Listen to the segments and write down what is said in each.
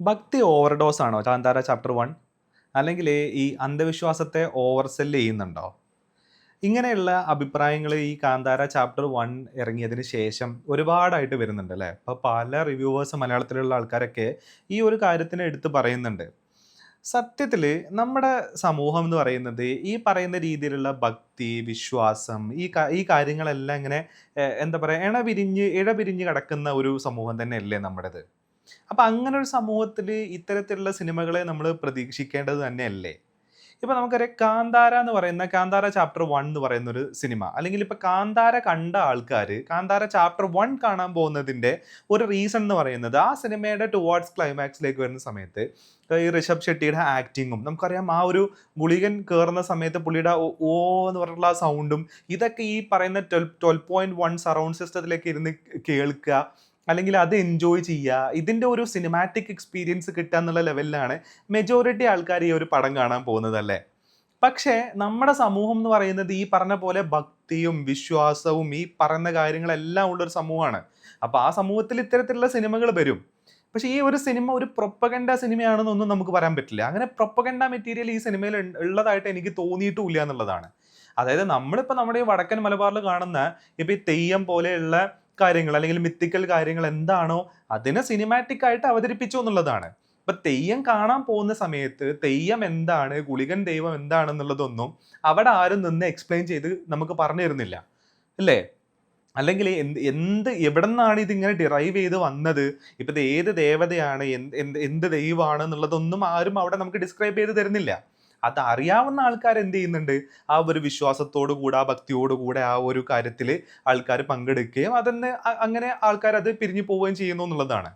ഭക്തി ഓവർഡോസ് ആണോ? Kantara chapter one അല്ലെങ്കിൽ ഈ അന്ധവിശ്വാസത്തെ ഓവർ സെല്ല് ചെയ്യുന്നുണ്ടോ? ഇങ്ങനെയുള്ള അഭിപ്രായങ്ങൾ ഈ കാന്താര ചാപ്റ്റർ വൺ ഇറങ്ങിയതിന് ശേഷം ഒരുപാടായിട്ട് വരുന്നുണ്ട് അല്ലേ? അപ്പോൾ പല റിവ്യൂവേഴ്സ് മലയാളത്തിലുള്ള ആൾക്കാരൊക്കെ ഈ ഒരു കാര്യത്തിന് എടുത്ത് പറയുന്നുണ്ട്. സത്യത്തിൽ നമ്മുടെ സമൂഹം എന്ന് പറയുന്നത് ഈ പറയുന്ന രീതിയിലുള്ള ഭക്തി വിശ്വാസം ഈ ഈ കാര്യങ്ങളെല്ലാം ഇങ്ങനെ എന്താ പറയുക ഇണ പിരിഞ്ഞ് ഇഴ പിരിഞ്ഞ് കിടക്കുന്ന ഒരു സമൂഹം തന്നെയല്ലേ നമ്മുടേത്? അപ്പൊ അങ്ങനെ ഒരു സമൂഹത്തിൽ ഇത്തരത്തിലുള്ള സിനിമകളെ നമ്മൾ പ്രതീക്ഷിക്കേണ്ടത് തന്നെയല്ലേ? ഇപ്പൊ നമുക്കറിയാം കാന്താര എന്ന് പറയുന്ന കാന്താര ചാപ്റ്റർ വൺ എന്ന് പറയുന്ന ഒരു സിനിമ. അല്ലെങ്കിൽ ഇപ്പൊ കാന്താര കണ്ട ആൾക്കാർ കാന്താര ചാപ്റ്റർ വൺ കാണാൻ പോകുന്നതിന്റെ ഒരു റീസൺ എന്ന് പറയുന്നത് ആ സിനിമയുടെ ടുവാർഡ്സ് ക്ലൈമാക്സിലേക്ക് വരുന്ന സമയത്ത് ഈ ഋഷഭ് ഷെട്ടിയുടെ ആക്ടിങ്ങും നമുക്കറിയാം ആ ഒരു ഗുളികൻ കയറുന്ന സമയത്ത് പുള്ളിയുടെ ഓ എന്ന് പറഞ്ഞിട്ടുള്ള സൗണ്ടും ഇതൊക്കെ ഈ പറയുന്ന twelve twelve point one surround സിസ്റ്റത്തിലേക്ക് ഇരുന്ന് കേൾക്കുക. അല്ലെങ്കിൽ അത് എൻജോയ് ചെയ്യുക ഇതിന്റെ ഒരു സിനിമാറ്റിക് എക്സ്പീരിയൻസ് കിട്ടുക എന്നുള്ള ലെവലിലാണ് മെജോറിറ്റി ആൾക്കാർ ഈ ഒരു പടം കാണാൻ പോകുന്നതല്ലേ പക്ഷേ നമ്മുടെ സമൂഹം എന്ന് പറയുന്നത് ഈ പറഞ്ഞ പോലെ ഭക്തിയും വിശ്വാസവും ഈ പറഞ്ഞ കാര്യങ്ങളെല്ലാം ഉള്ളൊരു സമൂഹമാണ്. അപ്പോൾ ആ സമൂഹത്തിൽ ഇത്തരത്തിലുള്ള സിനിമകൾ വരും. പക്ഷേ ഈ ഒരു സിനിമ ഒരു പ്രൊപ്പഗണ്ട സിനിമയാണെന്നൊന്നും നമുക്ക് പറയാൻ പറ്റില്ല. അങ്ങനെ പ്രൊപ്പഗണ്ട മെറ്റീരിയൽ ഈ സിനിമയിൽ ഉള്ളതായിട്ട് എനിക്ക് തോന്നിയിട്ടുമില്ല എന്നുള്ളതാണ്. അതായത് നമ്മളിപ്പോൾ നമ്മുടെ ഈ വടക്കൻ മലബാറിൽ കാണുന്ന ഇപ്പോൾ ഈ തെയ്യം പോലെയുള്ള കാര്യങ്ങൾ അല്ലെങ്കിൽ മിത്തിക്കൽ കാര്യങ്ങൾ എന്താണോ അതിനെ സിനിമാറ്റിക് ആയിട്ട് അവതരിപ്പിച്ചു എന്നുള്ളതാണ്. ഇപ്പൊ തെയ്യം കാണാൻ പോകുന്ന സമയത്ത് തെയ്യം എന്താണ് ഗുളികൻ ദൈവം എന്താണെന്നുള്ളതൊന്നും അവിടെ ആരും നിന്ന് എക്സ്പ്ലെയിൻ ചെയ്ത് നമുക്ക് പറഞ്ഞു തരുന്നില്ല. അല്ലേ? അല്ലെങ്കിൽ എന്ത് എന്ത് എവിടെ നിന്നാണ് ഇതിങ്ങനെ ഡിറൈവ് ചെയ്ത് വന്നത്? ഇപ്പം ഇത് ഏത് ദേവതയാണ് എന്ത് എന്ത് ദൈവമാണ് എന്നുള്ളതൊന്നും ആരും അവിടെ നമുക്ക് ഡിസ്ക്രൈബ് ചെയ്ത് തരുന്നില്ല. അത് അറിയാവുന്ന ആൾക്കാർ എന്ത് ചെയ്യുന്നുണ്ട്? ആ ഒരു വിശ്വാസത്തോടു കൂടെ ആ ഭക്തിയോടു കൂടെ ആ ഒരു കാര്യത്തിൽ ആൾക്കാർ പങ്കെടുക്കുകയും അതെന്ന് അങ്ങനെ ആൾക്കാർ അത് പിരിഞ്ഞു പോവുകയും ചെയ്യുന്നു എന്നുള്ളതാണ്.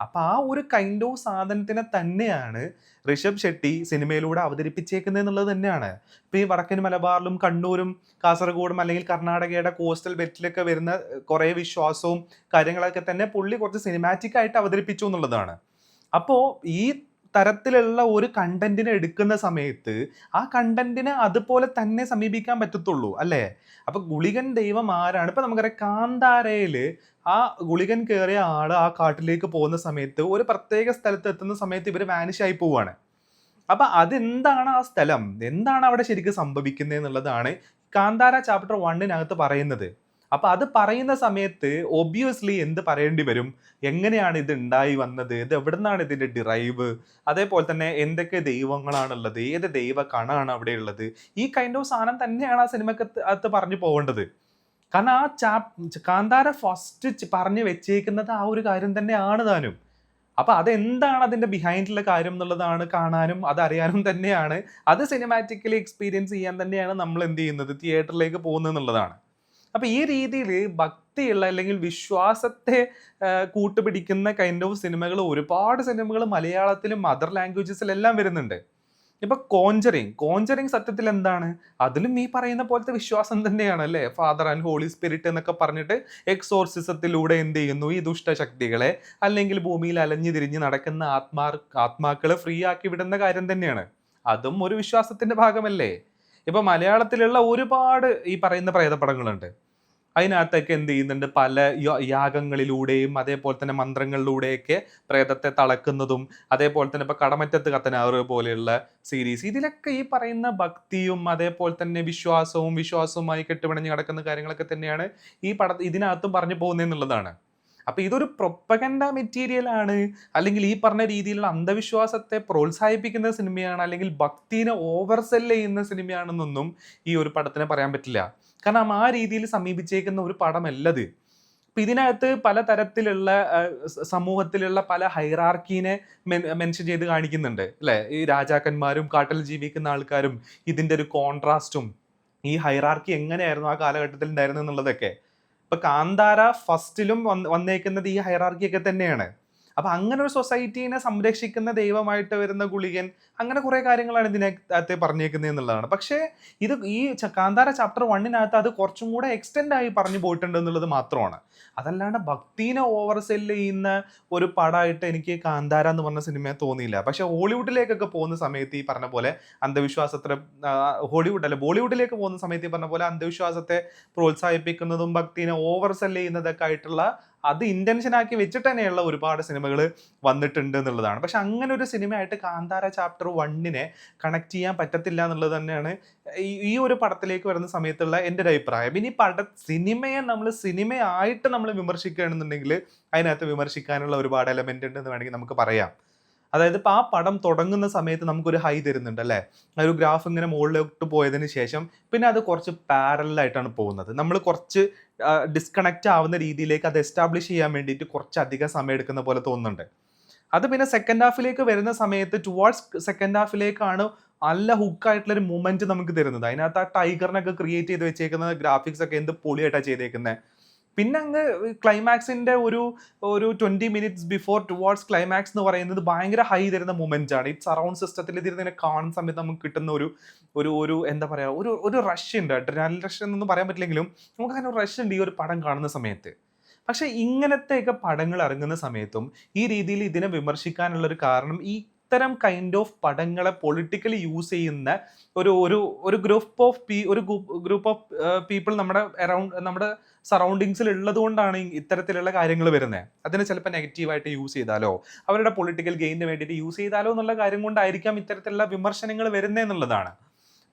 അപ്പൊ ആ ഒരു കൈൻഡ് ഓഫ് സാധനത്തിനെ തന്നെയാണ് ഋഷഭ് ഷെട്ടി സിനിമയിലൂടെ അവതരിപ്പിച്ചേക്കുന്നത് എന്നുള്ളത് തന്നെയാണ്. ഇപ്പൊ ഈ വടക്കൻ മലബാറിലും കണ്ണൂരും കാസർഗോഡും അല്ലെങ്കിൽ കർണാടകയുടെ കോസ്റ്റൽ ബെറ്റിലൊക്കെ വരുന്ന കുറെ വിശ്വാസവും കാര്യങ്ങളൊക്കെ തന്നെ പുള്ളി കുറച്ച് സിനിമാറ്റിക് ആയിട്ട് അവതരിപ്പിച്ചു എന്നുള്ളതാണ്. അപ്പോൾ ഈ തരത്തിലുള്ള ഒരു കണ്ടന്റിനെ എടുക്കുന്ന സമയത്ത് ആ കണ്ടന്റിനെ അതുപോലെ തന്നെ സമീപിക്കാൻ പറ്റത്തുള്ളൂ അല്ലേ? അപ്പൊ ഗുളികൻ ദൈവം ആരാണ്? ഇപ്പൊ നമുക്കറിയാം കാന്താരയിൽ ആ ഗുളികൻ കയറിയ ആൾ ആ കാട്ടിലേക്ക് പോകുന്ന സമയത്ത് ഒരു പ്രത്യേക സ്ഥലത്ത് എത്തുന്ന സമയത്ത് ഇവർ വാനിഷ് ആയി പോവാണ്. അപ്പൊ അതെന്താണ് ആ സ്ഥലം? എന്താണ് അവിടെ ശരിക്കും സംഭവിക്കുന്നത് എന്നുള്ളതാണ് കാന്താര ചാപ്റ്റർ വണ്ണിനകത്ത് പറയുന്നത്. അപ്പൊ അത് പറയുന്ന സമയത്ത് ഒബ്വിയസ്ലി എന്ത് പറയേണ്ടി വരും? എങ്ങനെയാണ് ഇത് ഉണ്ടായി വന്നത്? ഇത് എവിടെ നിന്നാണ് ഡിറൈവ് അതേപോലെ തന്നെ എന്തൊക്കെ ദൈവങ്ങളാണുള്ളത്? ഏത് ദൈവ കണാണ് അവിടെ ഉള്ളത് ഈ കൈൻഡ് ഓഫ് സാധനം തന്നെയാണ് ആ സിനിമക്ക് അകത്ത് പറഞ്ഞു പോകേണ്ടത്. കാരണം ആ ചാ കാന്താര ഫസ്റ്റ് പറഞ്ഞു വെച്ചേക്കുന്നത് ആ ഒരു കാര്യം തന്നെയാണ് താനും. അപ്പൊ അതെന്താണ് അതിന്റെ ബിഹൈൻഡിലെ കാര്യം എന്നുള്ളതാണ് കാണാനും അതറിയാനും തന്നെയാണ്. അത് സിനിമാറ്റിക്കലി എക്സ്പീരിയൻസ് ചെയ്യാൻ തന്നെയാണ് നമ്മൾ എന്ത് ചെയ്യുന്നത്? തിയേറ്ററിലേക്ക് പോകുന്നത് എന്നുള്ളതാണ്. അപ്പൊ ഈ രീതിയിൽ ഭക്തിയുള്ള അല്ലെങ്കിൽ വിശ്വാസത്തെ കൂട്ടുപിടിക്കുന്ന കൈൻഡ് ഓഫ് സിനിമകൾ ഒരുപാട് സിനിമകൾ മലയാളത്തിലും അതർ ലാംഗ്വേജസിലെല്ലാം വരുന്നുണ്ട്. ഇപ്പൊ കോഞ്ചറിങ് കോഞ്ചറിങ് സത്യത്തിൽ എന്താണ്? അതിലും ഈ പറയുന്ന പോലത്തെ വിശ്വാസം തന്നെയാണ് അല്ലേ? ഫാദർ ആൻഡ് ഹോളി സ്പിരിറ്റ് എന്നൊക്കെ പറഞ്ഞിട്ട് എക്സോർസിസത്തിലൂടെ എന്ത് ചെയ്യുന്നു? ഈ ദുഷ്ടശക്തികളെ അല്ലെങ്കിൽ ഭൂമിയിൽ അലഞ്ഞു തിരിഞ്ഞ് നടക്കുന്ന ആത്മാ ആത്മാക്കളെ ഫ്രീ ആക്കി വിടുന്ന കാര്യം തന്നെയാണ്. അതും ഒരു വിശ്വാസത്തിന്റെ ഭാഗമല്ലേ? ഇപ്പൊ മലയാളത്തിലുള്ള ഒരുപാട് ഈ പറയുന്ന പ്രേതപടങ്ങളുണ്ട്. അതിനകത്തൊക്കെ എന്ത് ചെയ്യുന്നുണ്ട്? പല യാഗങ്ങളിലൂടെയും അതേപോലെ തന്നെ മന്ത്രങ്ങളിലൂടെയൊക്കെ പ്രേതത്തെ തളക്കുന്നതും അതേപോലെ തന്നെ ഇപ്പൊ കടമറ്റത്ത് കത്തനാറ് പോലെയുള്ള സീരീസ് ഇതിലൊക്കെ ഈ പറയുന്ന ഭക്തിയും അതേപോലെ തന്നെ വിശ്വാസവും വിശ്വാസവുമായി കെട്ടുപിണഞ്ഞ് കിടക്കുന്ന കാര്യങ്ങളൊക്കെ തന്നെയാണ് ഈ പട ഇതിനകത്തും പറഞ്ഞു പോകുന്നതെന്നുള്ളതാണ് അപ്പൊ ഇതൊരു പ്രൊപ്പഗൻഡ മെറ്റീരിയൽ ആണ്. അല്ലെങ്കിൽ ഈ പറഞ്ഞ രീതിയിലുള്ള അന്ധവിശ്വാസത്തെ പ്രോത്സാഹിപ്പിക്കുന്ന സിനിമയാണ് അല്ലെങ്കിൽ ഭക്തിനെ ഓവർ സെൽ ചെയ്യുന്ന സിനിമയാണെന്നൊന്നും ഈ ഒരു പടത്തിനെ പറയാൻ പറ്റില്ല. കാരണം ആ രീതിയിൽ സമീപിച്ചേക്കുന്ന ഒരു പടമല്ലത്. അപ്പം ഇതിനകത്ത് പല തരത്തിലുള്ള സമൂഹത്തിലുള്ള പല ഹൈറാർക്കീനെ മെൻഷൻ ചെയ്ത് കാണിക്കുന്നുണ്ട്. അല്ലേ? ഈ രാജാക്കന്മാരും കാട്ടിൽ ജീവിക്കുന്ന ആൾക്കാരും ഇതിന്റെ ഒരു കോൺട്രാസ്റ്റും ഈ ഹൈറാർക്കി എങ്ങനെയായിരുന്നു ആ കാലഘട്ടത്തിൽ ഉണ്ടായിരുന്നു എന്നുള്ളതൊക്കെ. ഇപ്പൊ കാന്താര ഫസ്റ്റിലും വന്ന് വന്നേക്കുന്നത് ഈ ഹൈറാർക്കിയൊക്കെ തന്നെയാണ്. അപ്പൊ അങ്ങനെ ഒരു സൊസൈറ്റീനെ സംരക്ഷിക്കുന്ന ദൈവമായിട്ട് വരുന്ന ഗുളികൻ അങ്ങനെ കുറെ കാര്യങ്ങളാണ് ഇതിനകത്ത് പറഞ്ഞേക്കുന്നത് എന്നുള്ളതാണ്. പക്ഷേ ഇത് ഈ കാന്താര ചാപ്റ്റർ വണ്ണിനകത്ത് അത് കുറച്ചും കൂടെ എക്സ്റ്റെൻഡ് ആയി പറഞ്ഞു പോയിട്ടുണ്ട് എന്നുള്ളത് മാത്രമാണ്. അതല്ലാണ്ട് ഭക്തിനെ ഓവർ സെൽ ചെയ്യുന്ന ഒരു പടമായിട്ട് എനിക്ക് കാന്താര എന്ന് പറഞ്ഞ സിനിമയെ തോന്നിയില്ല. പക്ഷെ ഹോളിവുഡിലേക്കൊക്കെ പോകുന്ന സമയത്ത് ഈ പറഞ്ഞ പോലെ അന്ധവിശ്വാസത്തെ ഹോളിവുഡ് അല്ല ബോളിവുഡിലേക്ക് പോകുന്ന സമയത്ത് ഈ പറഞ്ഞ പോലെ അന്ധവിശ്വാസത്തെ പ്രോത്സാഹിപ്പിക്കുന്നതും ഭക്തിനെ ഓവർ സെൽ ചെയ്യുന്നതൊക്കെ ആയിട്ടുള്ള അത് ഇന്റൻഷൻ ആക്കി വെച്ചിട്ട് തന്നെയുള്ള ഒരുപാട് സിനിമകൾ വന്നിട്ടുണ്ട് എന്നുള്ളതാണ്. പക്ഷെ അങ്ങനെ ഒരു സിനിമയായിട്ട് കാന്താര ചാപ്റ്റർ വണ്ണിനെ കണക്ട് ചെയ്യാൻ പറ്റത്തില്ല എന്നുള്ളത് തന്നെയാണ് ഈ- ഈ ഒരു പടത്തിലേക്ക് വരുന്ന സമയത്തുള്ള എന്റെ ഒരു അഭിപ്രായം. ഇനി പട സിനിമയെ നമ്മൾ സിനിമയായിട്ട് നമ്മൾ വിമർശിക്കുകയാണെന്നുണ്ടെങ്കിൽ അതിനകത്ത് വിമർശിക്കാനുള്ള ഒരുപാട് എലമെന്റ് ഉണ്ട് എന്ന് വേണമെങ്കിൽ നമുക്ക് പറയാം. അതായത് ഇപ്പം ആ പടം തുടങ്ങുന്ന സമയത്ത് നമുക്കൊരു ഹൈ തരുന്നുണ്ട് അല്ലേ? ഒരു ഗ്രാഫ് ഇങ്ങനെ മുകളിലോട്ട് പോയതിന് ശേഷം പിന്നെ അത് കുറച്ച് പാരലായിട്ടാണ് പോകുന്നത്. നമ്മൾ കുറച്ച് ഡിസ്കണക്റ്റ് ആവുന്ന രീതിയിലേക്ക് അത് എസ്റ്റാബ്ലിഷ് ചെയ്യാൻ വേണ്ടിയിട്ട് കുറച്ച് അധികം സമയം എടുക്കുന്ന പോലെ തോന്നുന്നുണ്ട്. അത് പിന്നെ സെക്കൻഡ് ഹാഫിലേക്ക് വരുന്ന സമയത്ത് ടുവാർഡ്സ് സെക്കൻഡ് ഹാഫിലേക്കാണ് നല്ല ഹുക്കായിട്ടുള്ളൊരു മൂമെന്റ് നമുക്ക് തരുന്നത്. അതിനകത്ത് ആ ടൈഗറിനൊക്കെ ക്രിയേറ്റ് ചെയ്ത് വെച്ചേക്കുന്ന ഗ്രാഫിക്സ് ഒക്കെ എന്ത് പൊളിയായിട്ടാണ് ചെയ്തേക്കുന്നത് പിന്നെ അങ്ങ് ക്ലൈമാക്സിന്റെ ഒരു ഒരു twenty minutes before towards climax എന്ന് പറയുന്നത് ഭയങ്കര ഹൈ തരുന്ന മൊമെന്റ് ആണ്. ഈ സറൗണ്ട് സിസ്റ്റത്തിൽ ഇതിനെ കാണുന്ന സമയത്ത് നമുക്ക് കിട്ടുന്ന ഒരു ഒരു ഒരു എന്താ പറയാ ഒരു ഒരു റഷ് ഉണ്ട് അഡ്രിനാലിൻ റഷ് എന്നൊന്നും പറയാൻ പറ്റില്ലെങ്കിലും നമുക്ക് അങ്ങനെ ഒരു റഷ് ഉണ്ട് ഈ ഒരു പടം കാണുന്ന സമയത്ത്. പക്ഷെ ഇങ്ങനത്തെയൊക്കെ പടങ്ങൾ ഇറങ്ങുന്ന സമയത്തും ഈ രീതിയിൽ ഇതിനെ വിമർശിക്കാനുള്ള ഒരു കാരണം ഈ ഇത്തരം കൈൻഡ് ഓഫ് പടങ്ങളെ പൊളിറ്റിക്കലി യൂസ് ചെയ്യുന്ന ഒരു ഒരു ഒരു ഗ്രൂപ്പ് ഓഫ് പീ ഒരു ഗ്രൂപ്പ് ഓഫ് പീപ്പിൾ നമ്മുടെ അറൗണ്ട് നമ്മുടെ സറൗണ്ടിങ്സിൽ ഉള്ളത് കൊണ്ടാണ് ഇത്തരത്തിലുള്ള കാര്യങ്ങൾ വരുന്നത് അതിനെ ചിലപ്പോൾ നെഗറ്റീവായിട്ട് യൂസ് ചെയ്താലോ അവരുടെ പൊളിറ്റിക്കൽ ഗെയിനിന് വേണ്ടിയിട്ട് യൂസ് ചെയ്താലോ എന്നുള്ള കാര്യം കൊണ്ടായിരിക്കാം ഇത്തരത്തിലുള്ള വിമർശനങ്ങൾ വരുന്നത് എന്നുള്ളതാണ്.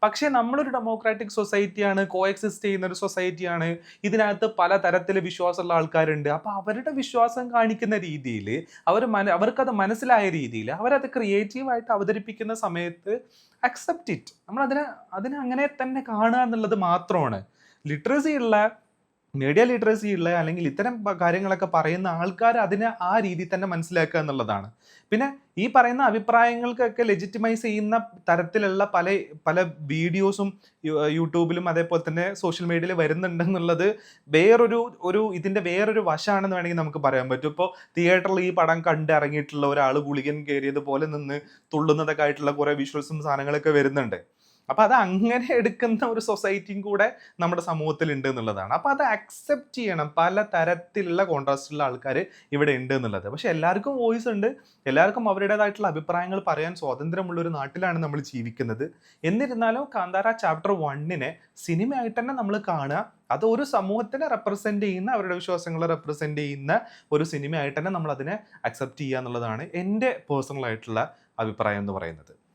പക്ഷേ നമ്മളൊരു ഡെമോക്രാറ്റിക് സൊസൈറ്റിയാണ് കോ എക്സിസ്റ്റ് ചെയ്യുന്ന ഒരു സൊസൈറ്റിയാണ് ഇതിനകത്ത് പല തരത്തിൽ വിശ്വാസമുള്ള ആൾക്കാരുണ്ട്. അപ്പോൾ അവരുടെ വിശ്വാസം കാണിക്കുന്ന രീതിയിൽ അവർ മന അവർക്കത് മനസ്സിലായ രീതിയിൽ അവരത് ക്രിയേറ്റീവായിട്ട് അവതരിപ്പിക്കുന്ന സമയത്ത് അക്സെപ്റ്റ് ഇറ്റ് നമ്മൾ അതിനെ അതിനെ അങ്ങനെ തന്നെ കാണുക എന്നുള്ളത് മാത്രമാണ്. ലിറ്ററസി ഉള്ള മീഡിയ ലിറ്ററസി ഉള്ള അല്ലെങ്കിൽ ഇത്തരം കാര്യങ്ങളൊക്കെ പറയുന്ന ആൾക്കാർ അതിനെ ആ രീതിയിൽ തന്നെ മനസ്സിലാക്കുക എന്നുള്ളതാണ്. പിന്നെ ഈ പറയുന്ന അഭിപ്രായങ്ങൾക്കൊക്കെ ലെജിറ്റിമൈസ് ചെയ്യുന്ന തരത്തിലുള്ള പല പല വീഡിയോസും യൂട്യൂബിലും അതേപോലെ തന്നെ സോഷ്യൽ മീഡിയയിൽ വരുന്നുണ്ടെന്നുള്ളത് വേറൊരു ഒരു ഇതിന്റെ വേറൊരു വശമാണെന്ന് വേണമെങ്കിൽ നമുക്ക് പറയാൻ പറ്റും. ഇപ്പോൾ തിയേറ്ററിൽ ഈ പടം കണ്ടിറങ്ങിയിട്ടുള്ള ഒരാൾ ഗുളികൻ കയറിയത് പോലെ നിന്ന് തുള്ളുന്നതൊക്കെ ആയിട്ടുള്ള കുറേ വിഷ്വൽസും സാധനങ്ങളൊക്കെ വരുന്നുണ്ട്. അപ്പൊ അത് അങ്ങനെ എടുക്കുന്ന ഒരു സൊസൈറ്റിയും കൂടെ നമ്മുടെ സമൂഹത്തിൽ ഉണ്ട് എന്നുള്ളതാണ്. അപ്പൊ അത് അക്സെപ്റ്റ് ചെയ്യണം. പല തരത്തിലുള്ള കോൺട്രാസ്റ്റുള്ള ആൾക്കാർ ഇവിടെ ഉണ്ട് എന്നുള്ളത്. പക്ഷെ എല്ലാവർക്കും വോയിസ് ഉണ്ട്. എല്ലാവർക്കും അവരുടേതായിട്ടുള്ള അഭിപ്രായങ്ങൾ പറയാൻ സ്വാതന്ത്ര്യമുള്ള ഒരു നാട്ടിലാണ് നമ്മൾ ജീവിക്കുന്നത്. എന്നിരുന്നാലും കാന്താര ചാപ്റ്റർ വണ്ണിനെ സിനിമയായിട്ട് തന്നെ നമ്മൾ കാണുക. അത് ഒരു സമൂഹത്തിനെ റെപ്രസെന്റ് ചെയ്യുന്ന അവരുടെ വിശ്വാസങ്ങളെ റെപ്രസെന്റ് ചെയ്യുന്ന ഒരു സിനിമയായിട്ട് തന്നെ നമ്മൾ അതിനെ അക്സെപ്റ്റ് ചെയ്യുക എന്നുള്ളതാണ് എന്റെ പേഴ്സണൽ ആയിട്ടുള്ള അഭിപ്രായം എന്ന് പറയുന്നത്.